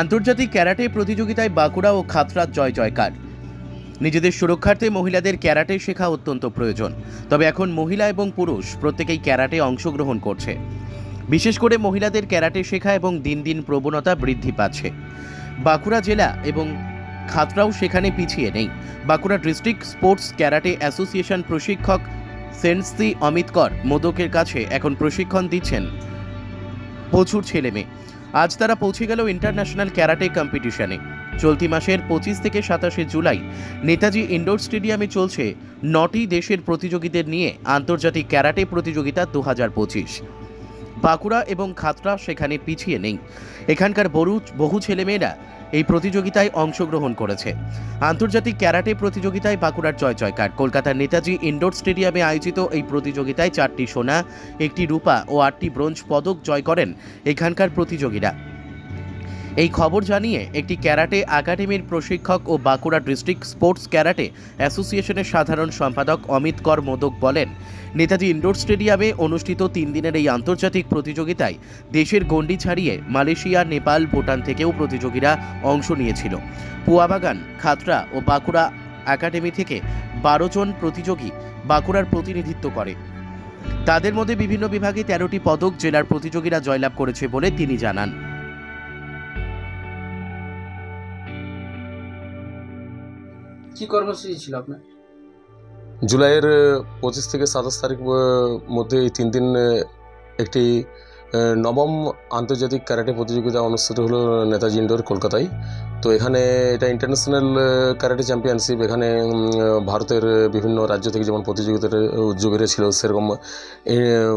আন্তর্জাতিক ক্যারাটে প্রতিযোগিতায় বাঁকুড়া ও খাতড়ার জয় জয়কার। নিজেদের সুরক্ষার্থে মহিলাদের ক্যারাটে শেখা অত্যন্ত প্রয়োজন। তবে এখন মহিলা এবং পুরুষ প্রত্যেকেই ক্যারাটে অংশগ্রহণ করছে। বিশেষ করে মহিলাদের ক্যারাটে শেখা এবং দিন দিন প্রবণতা বৃদ্ধি পাচ্ছে। বাঁকুড়া জেলা এবং খাতড়াও সেখানে পিছিয়ে নেই। Bankura district sports karate association প্রশিক্ষক সেন্সি অমিত কর মোদকের কাছে এখন প্রশিক্ষণ দিচ্ছেন প্রচুর ছেলে মেয়ে আজ তারা পৌঁছে গেল ইন্টারন্যাশনাল ক্যারাটে কম্পিটিশনে চলতি মাসের পঁচিশ থেকে সাতাশে জুলাই নেতাজি ইনডোর স্টেডিয়ামে চলছে নটি দেশের প্রতিযোগীদের নিয়ে আন্তর্জাতিক ক্যারাটে প্রতিযোগিতা দু হাজার পঁচিশ। বাঁকুড়া এবং খাতড়া সেখানে পিছিয়ে নেই। এখানকার বহু বহু ছেলেমেয়েরা এই প্রতিযোগিতায় অংশগ্রহণ করেছে। আন্তর্জাতিক ক্যারাটে প্রতিযোগিতায় বাঁকুড়ার জয় জয়কার। কলকাতার নেতাজি ইনডোর স্টেডিয়ামে আয়োজিত এই প্রতিযোগিতায় চারটি সোনা, একটি রূপা ও আটটি ব্রোঞ্জ পদক জয় করেন এখানকার প্রতিযোগীরা। এই খবর জানিয়ে একটি ক্যারাটে একাডেমির প্রশিক্ষক ও বাঁকুড়া ডিস্ট্রিক্ট স্পোর্টস ক্যারাটে অ্যাসোসিয়েশনের সাধারণ সম্পাদক অমিত কর মোদক বলেন, নেতাজি ইনডোর স্টেডিয়ামে অনুষ্ঠিত তিন দিনের এই আন্তর্জাতিক প্রতিযোগিতায় দেশের গণ্ডি ছাড়িয়ে মালয়েশিয়া, নেপাল, ভুটান থেকেও প্রতিযোগীরা অংশ নিয়েছিল। পুয়াবাগান, খাতড়া ও বাঁকুড়া একাডেমি থেকে বারো জন প্রতিযোগী বাঁকুড়ার প্রতিনিধিত্ব করে। তাদের মধ্যে বিভিন্ন বিভাগে তেরোটি পদক জেলার প্রতিযোগীরা জয়লাভ করেছে বলে তিনি জানান। কি কর্মসূচি ছিল আপনার? জুলাইয়ের পঁচিশ থেকে সাতাশ তারিখ মধ্যে এই তিন দিন একটি নবম আন্তর্জাতিক ক্যারাটে প্রতিযোগিতা অনুষ্ঠিত হলো নেতাজি ইন্ডোর কলকাতায়। তো এখানে এটা ইন্টারন্যাশনাল ক্যারাটে চ্যাম্পিয়নশিপ এখানে ভারতের বিভিন্ন রাজ্য থেকে যেমন প্রতিযোগিতার উদ্যোগীরা ছিল সেরকম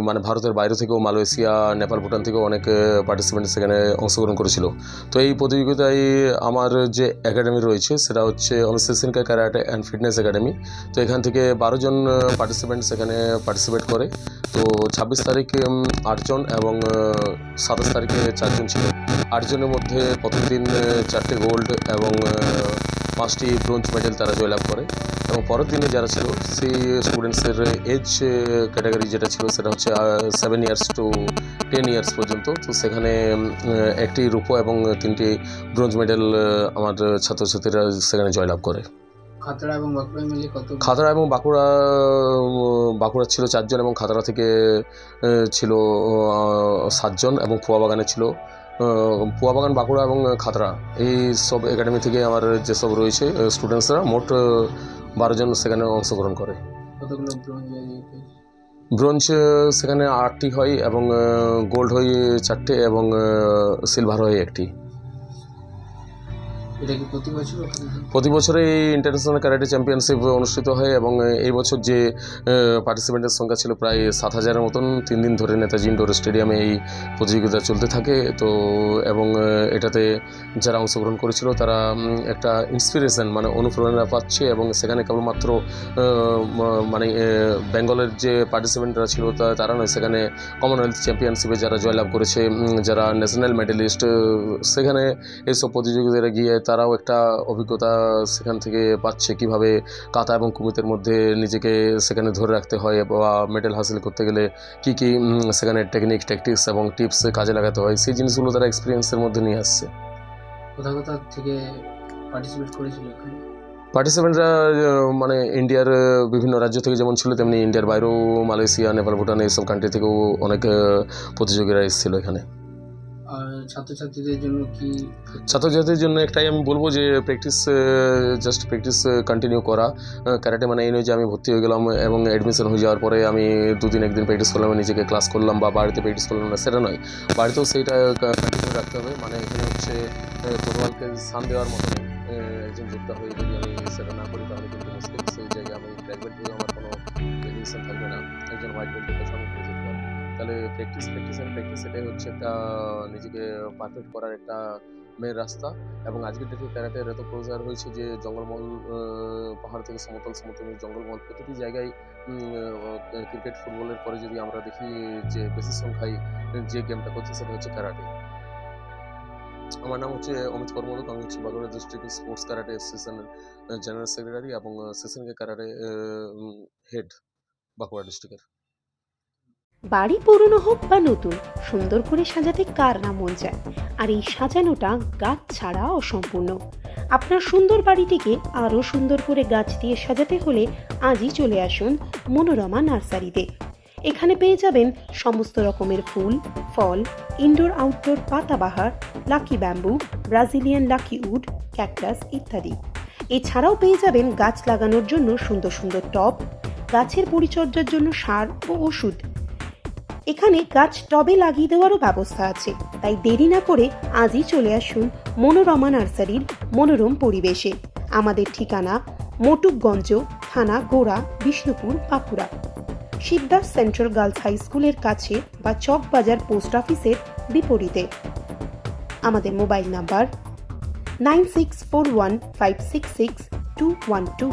মানে ভারতের বাইরে থেকেও মালয়েশিয়া, নেপাল, ভুটান থেকেও অনেক পার্টিসিপেন্ট সেখানে অংশগ্রহণ করেছিল। তো এই প্রতিযোগিতায় আমার যে একাডেমি রয়েছে, সেটা হচ্ছে অনুশাসনকা ক্যারাটে অ্যান্ড ফিটনেস একাডেমি তো এখান থেকে বারো জন পার্টিসিপেন্ট সেখানে পার্টিসিপেট করে। তো ছাব্বিশ তারিখ আটজন এবং সাতাশ তারিখে চারজন ছিল। আটজনের মধ্যে প্রথম দিন চারটে গোল্ড এবং পাঁচটি ব্রোঞ্জ মেডেল তারা জয়লাভ করে। এবং পরের দিনে যারা ছিল সেই স্টুডেন্টসের এজ ক্যাটাগরি যেটা ছিল সেটা হচ্ছে seven years to ten years পর্যন্ত। তো সেখানে একটি রূপো এবং তিনটি ব্রোঞ্জ মেডেল আমার ছাত্রছাত্রীরা সেখানে জয়লাভ করে। খাতড়া এবং বাঁকুড়া মিলে কত? খাতড়া এবং বাঁকুড়া বাঁকুড়া ছিল চারজন এবং খাতড়া থেকে ছিল সাতজন এবং পুয়াবাগানে ছিল পুয়াবাগান বাঁকুড়া এবং খাতড়া। এই সব একাডেমি থেকে আমার যেসব রয়েছে স্টুডেন্টসরা মোট বারোজন বারো জন সেখানে অংশগ্রহণ করে। ব্রোঞ্জ সেখানে আটটি হয় এবং গোল্ড হয় চারটে এবং সিলভার হয় একটি। প্রতি বছর এই ইন্টারন্যাশনাল ক্যারাটে চ্যাম্পিয়নশিপ অনুষ্ঠিত হয় এবং এই বছর যে পার্টিসিপেন্টের সংখ্যা ছিল প্রায় সাত হাজারের মতন, তিন দিন ধরে নেতাজি ইন্ডোর স্টেডিয়ামে এই প্রতিযোগিতা চলতে থাকে। তো, এবং এটাতে যারা অংশগ্রহণ করেছিল তারা একটা ইন্সপিরেশন মানে অনুপ্রেরণা পাচ্ছে এবং সেখানে কেবলমাত্র মানে বেঙ্গলের যে পার্টিসিপেন্টরা ছিল তারা নয়, সেখানে কমনওয়েলথ চ্যাম্পিয়নশিপে যারা জয়লাভ করেছে যারা ন্যাশনাল মেডেলিস্ট সেখানে এইসব প্রতিযোগিতায় গিয়ে তারাও একটা অভিজ্ঞতা সেখান থেকে পাচ্ছে কীভাবে কাতা এবং কুমিতের মধ্যে নিজেকে সেখানে ধরে রাখতে হয় বা মেডেল হাসিল করতে গেলে কি কি সেখানে টেকনিক ট্যাকটিক্স এবং টিপস কাজে লাগাতে হয় সেই জিনিসগুলো তারা এক্সপিরিয়েন্সের মধ্যে নিয়ে আসছে। কোথা কোথা থেকে পার্টিসিপেট করেছিল এখানে? পার্টিসিপেন্টরা মানে ইন্ডিয়ার বিভিন্ন রাজ্য থেকে যেমন ছিল তেমনি ইন্ডিয়ার বাইরেও মালয়েশিয়া নেপাল ভুটান এইসব কান্ট্রি থেকেও অনেক প্রতিযোগীরা এসেছিল এখানে। আর ছাত্রছাত্রীদের জন্য কি ছাত্রছাত্রীদের জন্য একটাই আমি বলব যে প্র্যাকটিস জাস্ট প্র্যাকটিস কন্টিনিউ করা। ক্যারাটে মানে এই নয় যে আমি ভর্তি হয়ে গেলাম এবং অ্যাডমিশন হয়ে যাওয়ার পরে আমি দুদিন একদিন প্র্যাকটিস করলাম নিজেকে ক্লাস করলাম বা বাড়িতে প্র্যাকটিস করলাম না, সেটা নয়। বাড়িতেও সেইটা কন্টিনিউ রাখতে হবে। মানে এখানে হচ্ছে ফুটবলকে স্থান দেওয়ার মতো একজন যোদ্ধা হয়ে যদি আমি সেটা না করি, তাহলে কিন্তু মুশকিল সেই জায়গায় আমি প্রাইভেট হয়ে আমার কোনো থাকবে না। একজন হোয়াইট বেল্টের কাছে আমি তাহলে প্র্যাকটিস প্র্যাকটিস অ্যান্ড প্র্যাকটিস এটাই হচ্ছে একটা নিজেকে পারফেক্ট করার একটা মেন রাস্তা। এবং আজকের ডেটে ক্যারাটের এত প্রচার হয়েছে যে জঙ্গলমহল পাহাড় থেকে সমতল সমতল জঙ্গলমহল, প্রতিটি জায়গায় ক্রিকেট ফুটবলের পরে যদি আমরা দেখি যে বেশি সংখ্যায় যে গেমটা করছে, সেটা হচ্ছে ক্যারাটে। আমার নাম হচ্ছে অমিত কর্মদক আমি হচ্ছে বাঁকুড়া ডিস্ট্রিক্ট স্পোর্টস ক্যারাটে অ্যাসোসিয়েশনের জেনারেল সেক্রেটারি এবং সেশনকে ক্যারাটে হেড বাঁকুড়া ডিস্ট্রিক্টের বাড়ি পুরনো হোক বা নতুন, সুন্দর করে সাজাতে কার না মন চায়? আর এই সাজানোটা গাছ ছাড়া অসম্পূর্ণ। আপনার সুন্দর বাড়িটিকে আরও সুন্দর করে গাছ দিয়ে সাজাতে হলে আজই চলে আসুন মনোরমা নার্সারিতে। এখানে পেয়ে যাবেন সমস্ত রকমের ফুল, ফল indoor outdoor পাতাবাহার lucky bamboo Brazilian lucky wood cactus ইত্যাদি। এছাড়াও পেয়ে যাবেন গাছ লাগানোর জন্য সুন্দর সুন্দর টব, গাছের পরিচর্যার জন্য সার ও ওষুধ। এখানে গাছ টবে লাগিয়ে দেওয়ারও ব্যবস্থা আছে। তাই দেরি না করে আজই চলে আসুন মনোরমা নার্সারির মনোরম পরিবেশে। আমাদের ঠিকানা মটুকগঞ্জ, থানা Gora, Bishnupur, Bankura. Shibdas central girls high স্কুলের কাছে বা চকবাজার পোস্ট অফিসের বিপরীতে। আমাদের mobile number nine six four one five six six two one two.